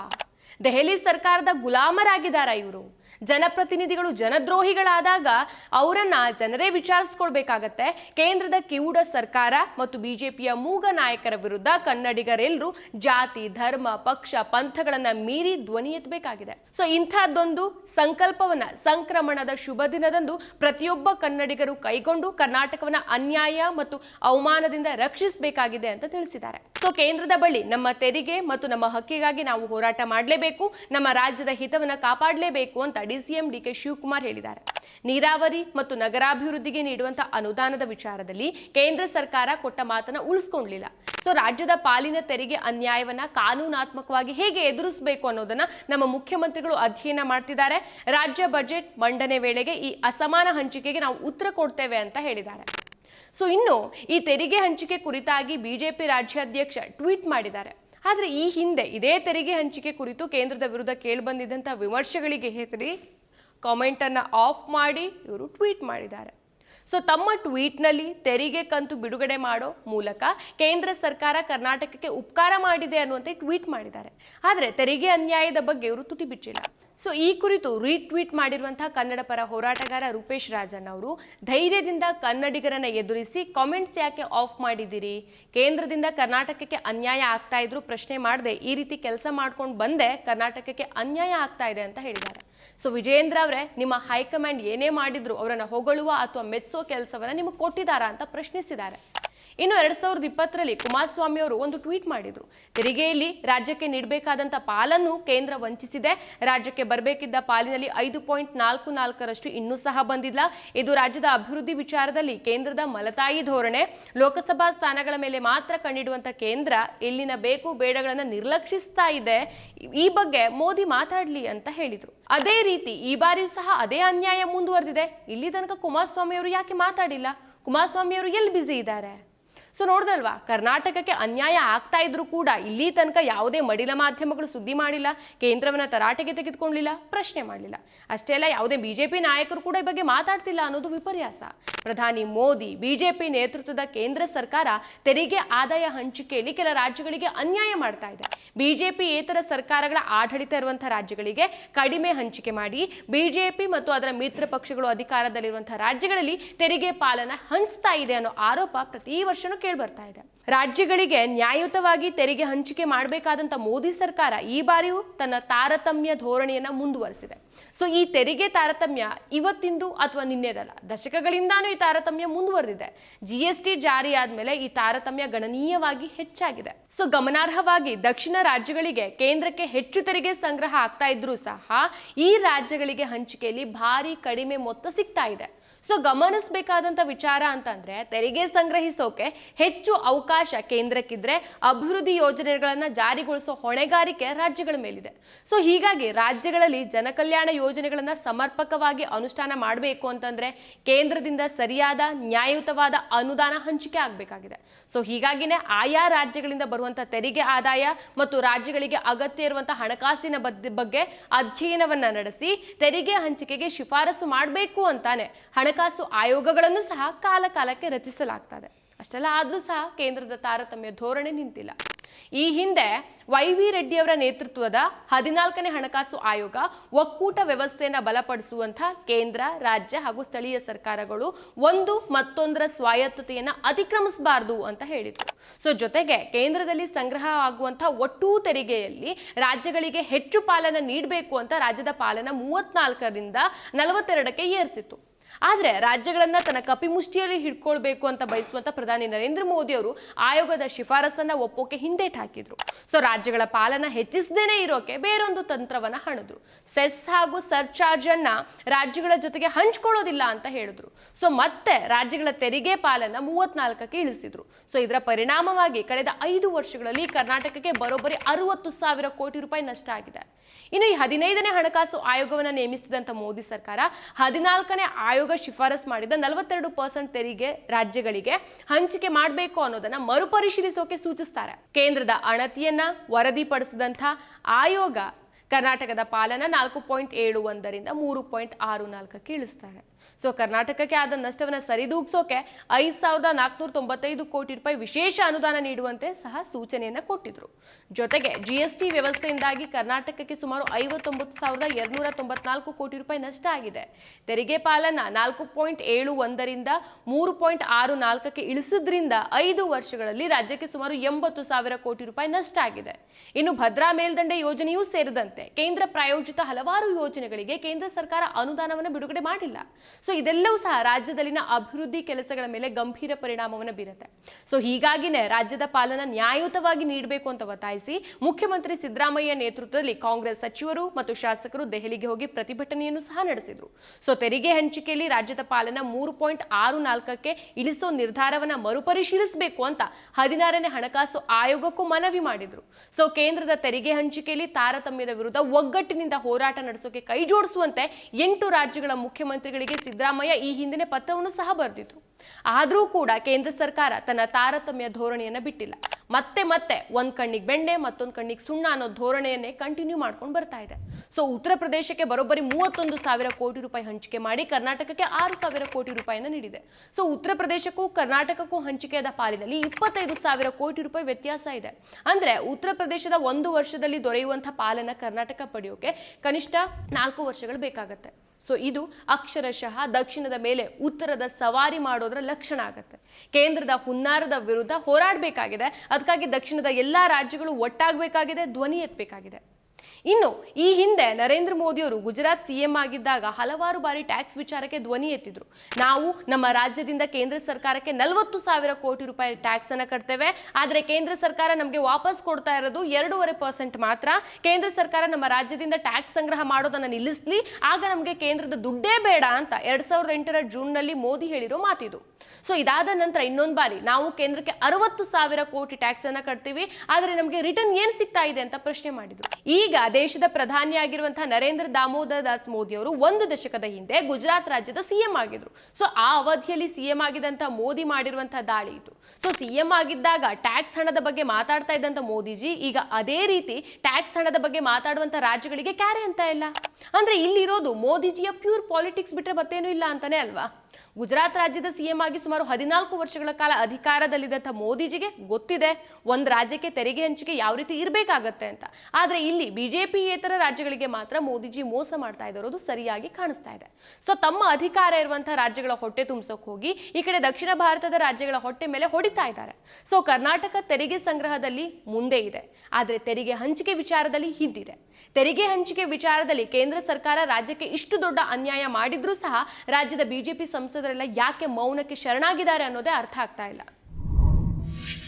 ದೆಹಲಿ ಸರ್ಕಾರದ ಗುಲಾಮರಾಗಿದ್ದಾರಾ ಇವರು? ಜನಪ್ರತಿನಿಧಿಗಳು, ಜನದ್ರೋಹಿಗಳಾದಾಗ ಅವರನ್ನ ಜನರೇ ವಿಚಾರಿಸ್ಕೊಳ್ಬೇಕಾಗತ್ತೆ. ಕೇಂದ್ರದ ಕಿವುಡ ಸರ್ಕಾರ ಮತ್ತು ಬಿಜೆಪಿಯ ಮೂಗ ನಾಯಕರ ವಿರುದ್ಧ ಕನ್ನಡಿಗರೆಲ್ಲರೂ ಜಾತಿ, ಧರ್ಮ, ಪಕ್ಷ, ಪಂಥಗಳನ್ನ ಮೀರಿ ಧ್ವನಿ ಎತ್ತಬೇಕಾಗಿದೆ. ಸೊ, ಇಂಥದ್ದೊಂದು ಸಂಕಲ್ಪವನ್ನ, ಸಂಕ್ರಮಣದ ಶುಭ ದಿನದಂದು ಪ್ರತಿಯೊಬ್ಬ ಕನ್ನಡಿಗರು ಕೈಗೊಂಡು ಕರ್ನಾಟಕವನ್ನ ಅನ್ಯಾಯ ಮತ್ತು ಅವಮಾನದಿಂದ ರಕ್ಷಿಸಬೇಕಾಗಿದೆ ಅಂತ ತಿಳಿಸಿದ್ದಾರೆ. ಸೊ, ಕೇಂದ್ರದ ಬಳಿ ನಮ್ಮ ತೆರಿಗೆ ಮತ್ತು ನಮ್ಮ ಹಕ್ಕಿಗಾಗಿ ನಾವು ಹೋರಾಟ ಮಾಡಲೇಬೇಕು, ನಮ್ಮ ರಾಜ್ಯದ ಹಿತವನ್ನ ಕಾಪಾಡಲೇಬೇಕು ಅಂತ ಡಿಸಿಎಂ ಡಿ ಕೆ ಶಿವಕುಮಾರ್ ಹೇಳಿದ್ದಾರೆ. ನೀರಾವರಿ ಮತ್ತು ನಗರಾಭಿವೃದ್ಧಿಗೆ ನೀಡುವಂತಹ ಅನುದಾನದ ವಿಚಾರದಲ್ಲಿ ಕೇಂದ್ರ ಸರ್ಕಾರ ಕೊಟ್ಟ ಮಾತನ್ನ ಉಳಿಸ್ಕೊಂಡಿಲ್ಲ. ಸೊ, ರಾಜ್ಯದ ಪಾಲಿನ ತೆರಿಗೆ ಅನ್ಯಾಯವನ್ನ ಕಾನೂನಾತ್ಮಕವಾಗಿ ಹೇಗೆ ಎದುರಿಸಬೇಕು ಅನ್ನೋದನ್ನ ನಮ್ಮ ಮುಖ್ಯಮಂತ್ರಿಗಳು ಅಧ್ಯಯನ ಮಾಡ್ತಿದ್ದಾರೆ. ರಾಜ್ಯ ಬಜೆಟ್ ಮಂಡನೆ ವೇಳೆಗೆ ಈ ಅಸಮಾನ ಹಂಚಿಕೆಗೆ ನಾವು ಉತ್ತರ ಕೊಡ್ತೇವೆ ಅಂತ ಹೇಳಿದ್ದಾರೆ. ಸೊ, ಇನ್ನು ಈ ತೆರಿಗೆ ಹಂಚಿಕೆ ಕುರಿತಾಗಿ ಬಿಜೆಪಿ ರಾಜ್ಯಾಧ್ಯಕ್ಷ ಟ್ವೀಟ್ ಮಾಡಿದ್ದಾರೆ. ಆದರೆ ಈ ಹಿಂದೆ ಇದೇ ತೆರಿಗೆ ಹಂಚಿಕೆ ಕುರಿತು ಕೇಂದ್ರದ ವಿರುದ್ಧ ಕೇಳಿಬಂದಿದ್ದಂಥ ವಿಮರ್ಶೆಗಳಿಗೆ ಹೆದರಿ ಕಾಮೆಂಟನ್ನು ಆಫ್ ಮಾಡಿ, ಇವರು ಟ್ವೀಟ್ ಮಾಡಿದ್ದಾರೆ. ಸೊ ತಮ್ಮ ಟ್ವೀಟ್ನಲ್ಲಿ ತೆರಿಗೆ ಕಂತು ಬಿಡುಗಡೆ ಮಾಡೋ ಮೂಲಕ ಕೇಂದ್ರ ಸರ್ಕಾರ ಕರ್ನಾಟಕಕ್ಕೆ ಉಪಕಾರ ಮಾಡಿದೆ ಅನ್ನುವಂತೆ ಟ್ವೀಟ್ ಮಾಡಿದ್ದಾರೆ. ಆದರೆ ತೆರಿಗೆ ಅನ್ಯಾಯದ ಬಗ್ಗೆ ಇವರು ತುಟಿ ಬಿಚ್ಚಿಲ್ಲ ಸೊ ಈ ಕುರಿತು ರೀಟ್ವೀಟ್ ಮಾಡಿರುವಂತಹ ಕನ್ನಡ ಪರ ಹೋರಾಟಗಾರ ರೂಪೇಶ್ ರಾಜನ್ ಅವರು ಧೈರ್ಯದಿಂದ ಕನ್ನಡಿಗರನ್ನ ಎದುರಿಸಿ ಕಾಮೆಂಟ್ಸ್ ಯಾಕೆ ಆಫ್ ಮಾಡಿದ್ದೀರಿ? ಕೇಂದ್ರದಿಂದ ಕರ್ನಾಟಕಕ್ಕೆ ಅನ್ಯಾಯ ಆಗ್ತಾ ಇದ್ರು ಪ್ರಶ್ನೆ ಮಾಡದೆ, ಈ ರೀತಿ ಕೆಲಸ ಮಾಡ್ಕೊಂಡು ಬಂದೆ, ಕರ್ನಾಟಕಕ್ಕೆ ಅನ್ಯಾಯ ಆಗ್ತಾ ಇದೆ ಅಂತ ಹೇಳಿದ್ದಾರೆ. ಸೊ ವಿಜಯೇಂದ್ರ ಅವರೇ, ನಿಮ್ಮ ಹೈಕಮಾಂಡ್ ಏನೇ ಮಾಡಿದ್ರು ಅವರನ್ನ ಹೊಗಳುವ ಅಥವಾ ಮೆಚ್ಚೋ ಕೆಲಸವನ್ನ ನಿಮಗೆ ಕೊಟ್ಟಿದ್ದಾರಾ ಅಂತ ಪ್ರಶ್ನಿಸಿದ್ದಾರೆ. ಇನ್ನು ಎರಡ್ ಸಾವಿರದ ಇಪ್ಪತ್ತರಲ್ಲಿ ಕುಮಾರಸ್ವಾಮಿ ಅವರು ಒಂದು ಟ್ವೀಟ್ ಮಾಡಿದ್ರು. ತೆರಿಗೆಯಲ್ಲಿ ರಾಜ್ಯಕ್ಕೆ ನೀಡಬೇಕಾದಂತ ಪಾಲನ್ನು ಕೇಂದ್ರ ವಂಚಿಸಿದೆ. ರಾಜ್ಯಕ್ಕೆ ಬರಬೇಕಿದ್ದ ಪಾಲಿನಲ್ಲಿ ಐದು ಪಾಯಿಂಟ್ ನಾಲ್ಕು ನಾಲ್ಕರಷ್ಟು ಇನ್ನೂ ಸಹ ಬಂದಿಲ್ಲ. ಇದು ರಾಜ್ಯದ ಅಭಿವೃದ್ಧಿ ವಿಚಾರದಲ್ಲಿ ಕೇಂದ್ರದ ಮಲತಾಯಿ ಧೋರಣೆ. ಲೋಕಸಭಾ ಸ್ಥಾನಗಳ ಮೇಲೆ ಮಾತ್ರ ಕಣ್ಣಿಡುವಂತ ಕೇಂದ್ರ ಇಲ್ಲಿನ ಬೇಕು ಬೇಡಗಳನ್ನು ನಿರ್ಲಕ್ಷಿಸ್ತಾ ಇದೆ. ಈ ಬಗ್ಗೆ ಮೋದಿ ಮಾತಾಡಲಿ ಅಂತ ಹೇಳಿದರು. ಅದೇ ರೀತಿ ಈ ಬಾರಿಯೂ ಸಹ ಅದೇ ಅನ್ಯಾಯ ಮುಂದುವರೆದಿದೆ. ಇಲ್ಲಿ ತನಕ ಕುಮಾರಸ್ವಾಮಿ ಅವರು ಯಾಕೆ ಮಾತಾಡಿಲ್ಲ? ಕುಮಾರಸ್ವಾಮಿ ಅವರು ಎಲ್ಲಿ ಬ್ಯುಸಿ ಇದ್ದಾರೆ? ಸೊ ನೋಡಿದ್ರಲ್ವಾ, ಕರ್ನಾಟಕಕ್ಕೆ ಅನ್ಯಾಯ ಆಗ್ತಾ ಇದ್ರು ಕೂಡ ಇಲ್ಲಿ ತನಕ ಯಾವುದೇ ಮಡಿಲ ಮಾಧ್ಯಮಗಳು ಸುದ್ದಿ ಮಾಡಿಲ್ಲ, ಕೇಂದ್ರವನ್ನ ತರಾಟೆಗೆ ತೆಗೆದುಕೊಳ್ಳಿಲ್ಲ ಪ್ರಶ್ನೆ ಮಾಡಲಿಲ್ಲ. ಅಷ್ಟೇ ಅಲ್ಲ, ಯಾವುದೇ ಬಿಜೆಪಿ ನಾಯಕರು ಕೂಡ ಈ ಬಗ್ಗೆ ಮಾತಾಡ್ತಿಲ್ಲ ಅನ್ನೋದು ವಿಪರ್ಯಾಸ. ಪ್ರಧಾನಿ ಮೋದಿ, ಬಿಜೆಪಿ ನೇತೃತ್ವದ ಕೇಂದ್ರ ಸರ್ಕಾರ ತೆರಿಗೆ ಆದಾಯ ಹಂಚಿಕೆಯಲ್ಲಿ ಕೆಲ ರಾಜ್ಯಗಳಿಗೆ ಅನ್ಯಾಯ ಮಾಡ್ತಾ ಇದೆ. ಬಿಜೆಪಿ ಏತರ ಸರ್ಕಾರಗಳ ಆಡಳಿತ ಇರುವಂತಹ ರಾಜ್ಯಗಳಿಗೆ ಕಡಿಮೆ ಹಂಚಿಕೆ ಮಾಡಿ, ಬಿಜೆಪಿ ಮತ್ತು ಅದರ ಮಿತ್ರ ಪಕ್ಷಗಳು ಅಧಿಕಾರದಲ್ಲಿರುವಂತಹ ರಾಜ್ಯಗಳಲ್ಲಿ ತೆರಿಗೆ ಪಾಲನ ಹಂಚ್ತಾ ಇದೆ ಅನ್ನೋ ಆರೋಪ ಪ್ರತಿ ವರ್ಷನೂ ಕೇಳಿ ಬರ್ತಾ ಇದೆ. ರಾಜ್ಯಗಳಿಗೆ ನ್ಯಾಯಯುತವಾಗಿ ತೆರಿಗೆ ಹಂಚಿಕೆ ಮಾಡಬೇಕಾದಂತ ಮೋದಿ ಸರ್ಕಾರ ಈ ಬಾರಿಯೂ ತನ್ನ ತಾರತಮ್ಯ ಧೋರಣೆಯನ್ನ ಮುಂದುವರೆಸಿದೆ. ಸೊ ಈ ತೆರಿಗೆ ತಾರತಮ್ಯ ಇವತ್ತಿಂದು ಅಥವಾ ನಿನ್ನೆದಲ್ಲ, ದಶಕಗಳಿಂದಾನೂ ಈ ತಾರತಮ್ಯ ಮುಂದುವರೆದಿದೆ. ಜಿ ಎಸ್ ಟಿ ಜಾರಿ ಮೇಲೆ ಈ ತಾರತಮ್ಯ ಗಣನೀಯವಾಗಿ ಹೆಚ್ಚಾಗಿದೆ. ಸೊ ಗಮನಾರ್ಹವಾಗಿ ದಕ್ಷಿಣ ರಾಜ್ಯಗಳಿಗೆ ಕೇಂದ್ರಕ್ಕೆ ಹೆಚ್ಚು ತೆರಿಗೆ ಸಂಗ್ರಹ ಆಗ್ತಾ ಇದ್ರೂ ಸಹ ಈ ರಾಜ್ಯಗಳಿಗೆ ಹಂಚಿಕೆಯಲ್ಲಿ ಭಾರಿ ಕಡಿಮೆ ಮೊತ್ತ ಸಿಗ್ತಾ ಇದೆ. ಸೊ ಗಮನಿಸಬೇಕಾದಂಥ ವಿಚಾರ ಅಂತಂದ್ರೆ, ತೆರಿಗೆ ಸಂಗ್ರಹಿಸೋಕೆ ಹೆಚ್ಚು ಅವಕಾಶ ಕೇಂದ್ರಕ್ಕಿದ್ರೆ ಅಭಿವೃದ್ಧಿ ಯೋಜನೆಗಳನ್ನ ಜಾರಿಗೊಳಿಸೋ ಹೊಣೆಗಾರಿಕೆ ರಾಜ್ಯಗಳ ಮೇಲಿದೆ. ಸೊ ಹೀಗಾಗಿ ರಾಜ್ಯಗಳಲ್ಲಿ ಜನಕಲ್ಯಾಣ ಯೋಜನೆಗಳನ್ನ ಸಮರ್ಪಕವಾಗಿ ಅನುಷ್ಠಾನ ಮಾಡಬೇಕು ಅಂತಂದ್ರೆ ಕೇಂದ್ರದಿಂದ ಸರಿಯಾದ ನ್ಯಾಯಯುತವಾದ ಅನುದಾನ ಹಂಚಿಕೆ ಆಗಬೇಕಾಗಿದೆ. ಸೊ ಹೀಗಾಗಿನೇ ಆಯಾ ರಾಜ್ಯಗಳಿಂದ ಬರುವಂತಹ ತೆರಿಗೆ ಆದಾಯ ಮತ್ತು ರಾಜ್ಯಗಳಿಗೆ ಅಗತ್ಯ ಇರುವಂಥ ಹಣಕಾಸಿನ ಬಗ್ಗೆ ಅಧ್ಯಯನವನ್ನ ನಡೆಸಿ ತೆರಿಗೆ ಹಂಚಿಕೆಗೆ ಶಿಫಾರಸು ಮಾಡಬೇಕು ಅಂತಾನೆ ಹಣಕಾಸು ಆಯೋಗಗಳನ್ನು ಸಹ ಕಾಲ ಕಾಲಕ್ಕೆ ರಚಿಸಲಾಗ್ತದೆ. ಅಷ್ಟೆಲ್ಲ ಆದರೂ ಸಹ ಕೇಂದ್ರದ ತಾರತಮ್ಯ ಧೋರಣೆ ನಿಂತಿಲ್ಲ. ಈ ಹಿಂದೆ ವೈ ವಿ ರೆಡ್ಡಿಯವರ ನೇತೃತ್ವದ ಹದಿನಾಲ್ಕನೇ ಹಣಕಾಸು ಆಯೋಗ ಒಕ್ಕೂಟ ವ್ಯವಸ್ಥೆಯನ್ನು ಬಲಪಡಿಸುವಂಥ ಕೇಂದ್ರ, ರಾಜ್ಯ ಹಾಗೂ ಸ್ಥಳೀಯ ಸರ್ಕಾರಗಳು ಒಂದು ಮತ್ತೊಂದರ ಸ್ವಾಯತ್ತತೆಯನ್ನು ಅತಿಕ್ರಮಿಸಬಾರದು ಅಂತ ಹೇಳಿದರು. ಸೊ ಜೊತೆಗೆ ಕೇಂದ್ರದಲ್ಲಿ ಸಂಗ್ರಹ ಆಗುವಂತಹ ಒಟ್ಟು ತೆರಿಗೆಯಲ್ಲಿ ರಾಜ್ಯಗಳಿಗೆ ಹೆಚ್ಚು ಪಾಲನ ನೀಡಬೇಕು ಅಂತ ರಾಜ್ಯದ ಪಾಲನ ಮೂವತ್ನಾಲ್ಕರಿಂದ ನಲವತ್ತೆರಡಕ್ಕೆ ಏರಿಸಿತ್ತು. ಆದರೆ ರಾಜ್ಯಗಳನ್ನು ತನ್ನ ಕಪಿಮುಷ್ಟಿಯಲ್ಲಿ ಹಿಡ್ಕೊಳ್ಬೇಕು ಅಂತ ಬಯಸುವಂತ ಪ್ರಧಾನಿ ನರೇಂದ್ರ ಮೋದಿ ಅವರು ಆಯೋಗದ ಶಿಫಾರಸನ್ನ ಒಪ್ಪೋಕೆ ಹಿಂದೇಟ್ ಹಾಕಿದ್ರು. ಸೊ ರಾಜ್ಯಗಳ ಪಾಲನ ಹೆಚ್ಚಿಸದೇನೆ ಇರೋಕೆ ಬೇರೊಂದು ತಂತ್ರವನ್ನ ಹಣದ್ರು. ಸೆಸ್ ಹಾಗೂ ಸರ್ಚಾರ್ಜ್ ಅನ್ನ ರಾಜ್ಯಗಳ ಜೊತೆಗೆ ಹಂಚ್ಕೊಳ್ಳೋದಿಲ್ಲ ಅಂತ ಹೇಳಿದ್ರು. ಸೊ ಮತ್ತೆ ರಾಜ್ಯಗಳ ತೆರಿಗೆ ಪಾಲನ ಮೂವತ್ನಾಲ್ಕಕ್ಕೆ ಇಳಿಸಿದ್ರು. ಸೊ ಇದರ ಪರಿಣಾಮವಾಗಿ ಕಳೆದ ಐದು ವರ್ಷಗಳಲ್ಲಿ ಕರ್ನಾಟಕಕ್ಕೆ ಬರೋಬ್ಬರಿ ಅರವತ್ತು ಸಾವಿರ ಕೋಟಿ ರೂಪಾಯಿ ನಷ್ಟ ಆಗಿದೆ. ಇನ್ನು ಈ ಹದಿನೈದನೇ ಹಣಕಾಸು ಆಯೋಗವನ್ನು ನೇಮಿಸಿದಂತ ಮೋದಿ ಸರ್ಕಾರ ಹದಿನಾಲ್ಕನೇ ಆಯೋಗ ಶಿಫಾರಸ್ ಮಾಡಿದ ನಲವತ್ತೆರಡು ಪರ್ಸೆಂಟ್ ತೆರಿಗೆ ರಾಜ್ಯಗಳಿಗೆ ಹಂಚಿಕೆ ಮಾಡಬೇಕು ಅನ್ನೋದನ್ನ ಮರುಪರಿಶೀಲಿಸೋಕೆ ಸೂಚಿಸ್ತಾರೆ. ಕೇಂದ್ರದ ಅಣತಿಯನ್ನ ವರದಿಪಡಿಸಿದಂಥ ಆಯೋಗ ಕರ್ನಾಟಕದ ಪಾಲನ ನಾಲ್ಕು ಪಾಯಿಂಟ್ ಏಳು ಒಂದರಿಂದ ಮೂರು ಪಾಯಿಂಟ್ ಆರು ನಾಲ್ಕಕ್ಕೆ ಇಳಿಸ್ತಾರೆ. ಸೊ ಕರ್ನಾಟಕಕ್ಕೆ ಆದ ನಷ್ಟವನ್ನು ಸರಿದೂಗಿಸೋಕೆ ಐದು ಸಾವಿರದ ನಾಲ್ಕುನೂರ ತೊಂಬತ್ತೈದು ಕೋಟಿ ರೂಪಾಯಿ ವಿಶೇಷ ಅನುದಾನ ನೀಡುವಂತೆ ಸಹ ಸೂಚನೆಯನ್ನು ಕೊಟ್ಟಿದ್ರು. ಜೊತೆಗೆ ಜಿಎಸ್ಟಿ ವ್ಯವಸ್ಥೆಯಿಂದಾಗಿ ಕರ್ನಾಟಕಕ್ಕೆ ಸುಮಾರು ಐವತ್ತೊಂಬತ್ತು ಸಾವಿರದ ಎರಡುನೂರ ತೊಂಬತ್ನಾಲ್ಕು ಕೋಟಿ ರೂಪಾಯಿ ನಷ್ಟ ಆಗಿದೆ. ತೆರಿಗೆ ಪಾಲನ ನಾಲ್ಕು ಪಾಯಿಂಟ್ ಏಳು ಒಂದರಿಂದ ಮೂರು ಪಾಯಿಂಟ್ ಆರು ನಾಲ್ಕಕ್ಕೆ ಇಳಿಸಿದ್ರಿಂದ ಐದು ವರ್ಷಗಳಲ್ಲಿ ರಾಜ್ಯಕ್ಕೆ ಸುಮಾರು ಎಂಬತ್ತು ಸಾವಿರ ಕೋಟಿ ರೂಪಾಯಿ ನಷ್ಟ ಆಗಿದೆ. ಇನ್ನು ಭದ್ರಾ ಮೇಲ್ದಂಡೆ ಯೋಜನೆಯೂ ಸೇರಿದಂತೆ ಕೇಂದ್ರ ಪ್ರಾಯೋಜಿತ ಹಲವಾರು ಯೋಜನೆಗಳಿಗೆ ಕೇಂದ್ರ ಸರ್ಕಾರ ಅನುದಾನವನ್ನು ಬಿಡುಗಡೆ ಮಾಡಿಲ್ಲ. ಸೊ ಇದೆಲ್ಲವೂ ಸಹ ರಾಜ್ಯದಲ್ಲಿನ ಅಭಿವೃದ್ಧಿ ಕೆಲಸಗಳ ಮೇಲೆ ಗಂಭೀರ ಪರಿಣಾಮವನ್ನು ಬೀರುತ್ತೆ. ಸೊ ಹೀಗಾಗಿನೇ ರಾಜ್ಯದ ಪಾಲನ ನ್ಯಾಯಯುತವಾಗಿ ನೀಡಬೇಕು ಅಂತ ಒತ್ತಾಯಿಸಿ ಮುಖ್ಯಮಂತ್ರಿ ಸಿದ್ದರಾಮಯ್ಯ ನೇತೃತ್ವದಲ್ಲಿ ಕಾಂಗ್ರೆಸ್ ಸಚಿವರು ಮತ್ತು ಶಾಸಕರು ದೆಹಲಿಗೆ ಹೋಗಿ ಪ್ರತಿಭಟನೆಯನ್ನು ಸಹ ನಡೆಸಿದ್ರು. ಸೊ ತೆರಿಗೆ ಹಂಚಿಕೆಯಲ್ಲಿ ರಾಜ್ಯದ ಪಾಲನ ಮೂರು ಪಾಯಿಂಟ್ ಆರು ನಾಲ್ಕಕ್ಕೆ ಇಳಿಸೋ ನಿರ್ಧಾರವನ್ನು ಮರುಪರಿಶೀಲಿಸಬೇಕು ಅಂತ ಹದಿನಾರನೇ ಹಣಕಾಸು ಆಯೋಗಕ್ಕೂ ಮನವಿ ಮಾಡಿದ್ರು. ಸೊ ಕೇಂದ್ರದ ತೆರಿಗೆ ಹಂಚಿಕೆಯಲ್ಲಿ ತಾರತಮ್ಯದ ವಿರುದ್ಧ ಒಗ್ಗಟ್ಟಿನಿಂದ ಹೋರಾಟ ನಡೆಸೋಕೆ ಕೈ ಜೋಡಿಸುವಂತೆ ಎಂಟು ರಾಜ್ಯಗಳ ಮುಖ್ಯಮಂತ್ರಿಗಳಿಗೆ ಸಿದ್ದರಾಮಯ್ಯ ಈ ಹಿಂದಿನ ಪತ್ರವನ್ನು ಸಹ ಬರೆದಿದ್ರು. ಆದರೂ ಕೂಡ ಕೇಂದ್ರ ಸರ್ಕಾರ ತನ್ನ ತಾರತಮ್ಯ ಧೋರಣೆಯನ್ನು ಬಿಟ್ಟಿಲ್ಲ. ಮತ್ತೆ ಮತ್ತೆ ಒಂದ್ ಕಣ್ಣಿಗೆ ಬೆಂಡೆ ಮತ್ತೊಂದು ಕಣ್ಣಿಗೆ ಸುಣ್ಣ ಅನ್ನೋ ಧೋರಣೆಯನ್ನೇ ಕಂಟಿನ್ಯೂ ಮಾಡ್ಕೊಂಡು ಬರ್ತಾ ಇದೆ. ಸೊ ಉತ್ತರ ಪ್ರದೇಶಕ್ಕೆ ಬರೋಬ್ಬರಿ ಮೂವತ್ತೊಂದು ಸಾವಿರ ಕೋಟಿ ರೂಪಾಯಿ ಹಂಚಿಕೆ ಮಾಡಿ ಕರ್ನಾಟಕಕ್ಕೆ ಆರು ಸಾವಿರ ಕೋಟಿ ರೂಪಾಯಿನ ನೀಡಿದೆ. ಸೊ ಉತ್ತರ ಪ್ರದೇಶಕ್ಕೂ ಕರ್ನಾಟಕಕ್ಕೂ ಹಂಚಿಕೆಯಾದ ಪಾಲಿನಲ್ಲಿ ಇಪ್ಪತ್ತೈದು ಸಾವಿರ ಕೋಟಿ ರೂಪಾಯಿ ವ್ಯತ್ಯಾಸ ಇದೆ. ಅಂದ್ರೆ ಉತ್ತರ ಪ್ರದೇಶದ ಒಂದು ವರ್ಷದಲ್ಲಿ ದೊರೆಯುವಂತಹ ಪಾಲನ್ನ ಕರ್ನಾಟಕ ಪಡೆಯೋಕೆ ಕನಿಷ್ಠ ನಾಲ್ಕು ವರ್ಷಗಳು ಬೇಕಾಗತ್ತೆ. ಸೊ ಇದು ಅಕ್ಷರಶಃ ದಕ್ಷಿಣದ ಮೇಲೆ ಉತ್ತರದ ಸವಾರಿ ಮಾಡೋದ್ರ ಲಕ್ಷಣ ಆಗುತ್ತೆ. ಕೇಂದ್ರದ ಹುನ್ನಾರದ ವಿರುದ್ಧ ಹೋರಾಡಬೇಕಾಗಿದೆ. ಅದಕ್ಕಾಗಿ ದಕ್ಷಿಣದ ಎಲ್ಲಾ ರಾಜ್ಯಗಳು ಒಟ್ಟಾಗಬೇಕಾಗಿದೆ, ಧ್ವನಿ ಎತ್ತಬೇಕಾಗಿದೆ. ಇನ್ನು ಈ ಹಿಂದೆ ನರೇಂದ್ರ ಮೋದಿಯವರು ಗುಜರಾತ್ ಸಿಎಂ ಆಗಿದ್ದಾಗ ಹಲವಾರು ಬಾರಿ ಟ್ಯಾಕ್ಸ್ ವಿಚಾರಕ್ಕೆ ಧ್ವನಿ ಎತ್ತಿದ್ರು. ನಾವು ನಮ್ಮ ರಾಜ್ಯದಿಂದ ಕೇಂದ್ರ ಸರ್ಕಾರಕ್ಕೆ ನಲವತ್ತು ಸಾವಿರ ಕೋಟಿ ರೂಪಾಯಿ ಟ್ಯಾಕ್ಸ್ ಅನ್ನ ಕಟ್ತೇವೆ. ಆದರೆ ಕೇಂದ್ರ ಸರ್ಕಾರ ನಮಗೆ ವಾಪಸ್ ಕೊಡ್ತಾ ಇರೋದು ಎರಡೂವರೆ ಪರ್ಸೆಂಟ್ ಮಾತ್ರ. ಕೇಂದ್ರ ಸರ್ಕಾರ ನಮ್ಮ ರಾಜ್ಯದಿಂದ ಟ್ಯಾಕ್ಸ್ ಸಂಗ್ರಹ ಮಾಡೋದನ್ನ ನಿಲ್ಲಿಸ್ಲಿ. ಆಗ ನಮಗೆ ಕೇಂದ್ರದ ದುಡ್ಡೇ ಬೇಡ ಅಂತ ಎರಡ್ ಸಾವಿರದ ಎಂಟರ ಜೂನ್ನಲ್ಲಿ ಮೋದಿ ಹೇಳಿರೋ ಮಾತಿದು. ಸೊ ಇದಾದ ನಂತರ ಇನ್ನೊಂದು ಬಾರಿ ನಾವು ಕೇಂದ್ರಕ್ಕೆ ಅರವತ್ತು ಸಾವಿರ ಕೋಟಿ ಟ್ಯಾಕ್ಸ್ ಅನ್ನ ಕಟ್ತೀವಿ. ಆದರೆ ನಮಗೆ ರಿಟರ್ನ್ ಏನ್ ಸಿಗ್ತಾ ಇದೆ ಅಂತ ಪ್ರಶ್ನೆ ಮಾಡಿದ್ರು. ಈಗ ದೇಶದ ಪ್ರಧಾನಿಯಾಗಿರುವಂತಹ ನರೇಂದ್ರ ದಾಮೋದರ್ ದಾಸ್ ಮೋದಿ ಅವರು ಒಂದು ದಶಕದ ಹಿಂದೆ ಗುಜರಾತ್ ರಾಜ್ಯದ ಸಿಎಂ ಆಗಿದ್ರು. ಸೊ ಆ ಅವಧಿಯಲ್ಲಿ ಸಿಎಂ ಆಗಿದಂತ ಮೋದಿ ಮಾಡಿರುವಂತಹ ದಾಳಿ ಇದು. ಸೊ ಸಿಎಂ ಆಗಿದ್ದಾಗ ಟ್ಯಾಕ್ಸ್ ಹಣದ ಬಗ್ಗೆ ಮಾತಾಡ್ತಾ ಇದ್ದಂತ ಮೋದಿಜಿ ಈಗ ಅದೇ ರೀತಿ ಟ್ಯಾಕ್ಸ್ ಹಣದ ಬಗ್ಗೆ ಮಾತಾಡುವಂತ ರಾಜ್ಯಗಳಿಗೆ ಕ್ಯಾರೆ ಅಂತ ಇಲ್ಲ. ಅಂದ್ರೆ ಇಲ್ಲಿರೋದು ಮೋದಿಜಿಯ ಪ್ಯೂರ್ ಪಾಲಿಟಿಕ್ಸ್ ಬಿಟ್ರೆ ಮತ್ತೇನು ಇಲ್ಲ ಅಂತಾನೆ ಅಲ್ವಾ? ಗುಜರಾತ್ ರಾಜ್ಯದ ಸಿಎಂ ಆಗಿ ಸುಮಾರು ಹದಿನಾಲ್ಕು ವರ್ಷಗಳ ಕಾಲ ಅಧಿಕಾರದಲ್ಲಿದ್ದಂಥ ಮೋದಿಜಿಗೆ ಗೊತ್ತಿದೆ, ಒಂದು ರಾಜ್ಯಕ್ಕೆ ತೆರಿಗೆ ಹಂಚಿಕೆ ಯಾವ ರೀತಿ ಇರಬೇಕಾಗತ್ತೆ ಅಂತ. ಆದರೆ ಇಲ್ಲಿ ಬಿಜೆಪಿಯೇತರ ರಾಜ್ಯಗಳಿಗೆ ಮಾತ್ರ ಮೋದಿಜಿ ಮೋಸ ಮಾಡ್ತಾ ಇರೋದು ಸರಿಯಾಗಿ ಕಾಣಿಸ್ತಾ ಇದೆ. ಸೊ ತಮ್ಮ ಅಧಿಕಾರ ಇರುವಂತಹ ರಾಜ್ಯಗಳ ಹೊಟ್ಟೆ ತುಂಬಿಸೋಕೆ ಹೋಗಿ ಈ ಕಡೆ ದಕ್ಷಿಣ ಭಾರತದ ರಾಜ್ಯಗಳ ಹೊಟ್ಟೆ ಮೇಲೆ ಹೊಡಿತಾ ಇದ್ದಾರೆ. ಸೊ ಕರ್ನಾಟಕ ತೆರಿಗೆ ಸಂಗ್ರಹದಲ್ಲಿ ಮುಂದೆ ಇದೆ. ಆದರೆ ತೆರಿಗೆ ಹಂಚಿಕೆ ವಿಚಾರದಲ್ಲಿ ಹಿಂದಿದೆ. ತೆರಿಗೆ ಹಂಚಿಕೆ ವಿಚಾರದಲ್ಲಿ ಕೇಂದ್ರ ಸರ್ಕಾರ ರಾಜ್ಯಕ್ಕೆ ಇಷ್ಟು ದೊಡ್ಡ ಅನ್ಯಾಯ ಮಾಡಿದ್ರೂ ಸಹ ರಾಜ್ಯದ ಬಿಜೆಪಿ ಸಂಸದರೆಲ್ಲ ಯಾಕೆ ಮೌನಕ್ಕೆ ಶರಣಾಗಿದ್ದಾರೆ ಅನ್ನೋದೇ ಅರ್ಥ ಆಗ್ತಾ ಇಲ್ಲ.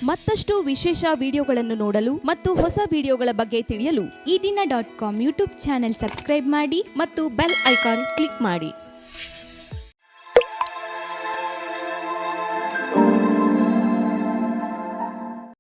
ಮತ್ತಷ್ಟು ವಿಶೇಷ ವಿಡಿಯೋಗಳನ್ನು ನೋಡಲು ಮತ್ತು ಹೊಸ ವಿಡಿಯೋಗಳ ಬಗ್ಗೆ ತಿಳಿಯಲು Ee Dina dot com YouTube channel subscribe ಮಾಡಿ ಮತ್ತು ಬೆಲ್ ಐಕಾನ್ ಕ್ಲಿಕ್ ಮಾಡಿ.